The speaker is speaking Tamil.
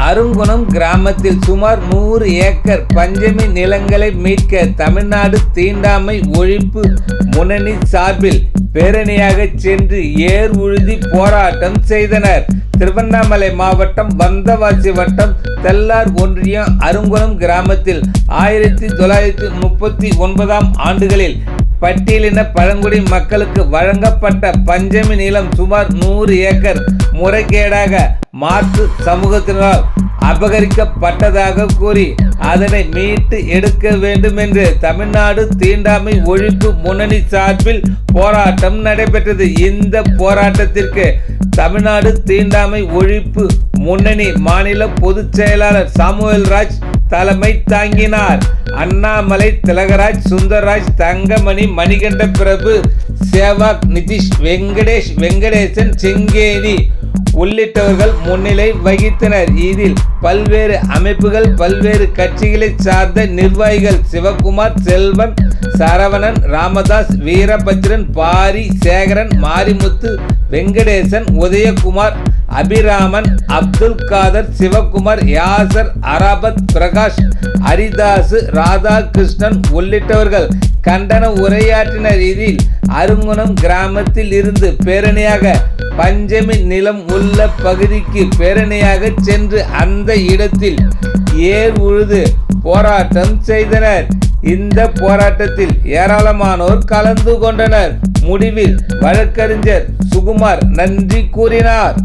அருங்குணம் கிராமத்தில் சுமார் நூறு ஏக்கர் பஞ்சமி நிலங்களை மீட்க தமிழ்நாடு தீண்டாமை ஒழிப்பு முன்னணி சார்பில் பேரணியாக சென்று ஏர் உழுதி போராட்டம் செய்தனர். திருவண்ணாமலை மாவட்டம் வந்தவாசி வட்டம் தெல்லார் ஒன்றியம் அருங்குணம் கிராமத்தில் ஆயிரத்தி தொள்ளாயிரத்தி முப்பத்தி ஒன்பதாம் ஆண்டுகளில் பட்டியலின பழங்குடி மக்களுக்கு வழங்கப்பட்ட பஞ்சமி நிலம் சுமார் நூறு ஏக்கர் முறைகேடாக மாற்று சமூகத்தினரால் அபகரிக்கப்பட்டதாக கூறி அதனை மீட்டு எடுக்க வேண்டும் என்று தமிழ்நாடு தீண்டாமை ஒழிப்பு முன்னணி சார்பில் போராட்டம் நடைபெற்றது. இந்த போராட்டத்திற்கு தமிழ்நாடு தீண்டாமை ஒழிப்பு முன்னணி மாநில பொதுச் செயலாளர் சாமுவேல் ராஜ் தலைமை தாங்கினார். அண்ணாமலை திலகராஜ் சுந்தரராஜ் தங்கமணி மணிகண்ட பிரபு சேவாக் நிதிஷ் வெங்கடேஷ் வெங்கடேசன் செங்கேரி உள்ளிட்டவர்கள் முன்னிலை வகித்தனர். இதில் பல்வேறு அமைப்புகள் பல்வேறு கட்சிகளை சார்ந்த நிர்வாகிகள் சிவகுமார் செல்வன் சரவணன் ராமதாஸ் வீரபத்ரன் பாரி சேகரன் மாரிமுத்து வெங்கடேசன் உதயகுமார் அபிராமன் அப்துல் காதர் சிவகுமார் யாசர் அராபத் பிரகாஷ் ஹரிதாசு ராதாகிருஷ்ணன் உள்ளிட்டவர்கள் கண்டன உரையாற்றினர் இதில் அருங்குணம் கிராமத்தில் இருந்து பேரணியாக பஞ்சமி நிலம் உள்ள பகுதிக்கு பேரணியாக சென்று அந்த இடத்தில் ஏர் உழுது போராட்டம் செய்தனர். இந்த போராட்டத்தில் ஏராளமானோர் கலந்து கொண்டனர். முடிவில் வழக்கறிஞர் சுகுமார் நன்றி கூறினார்.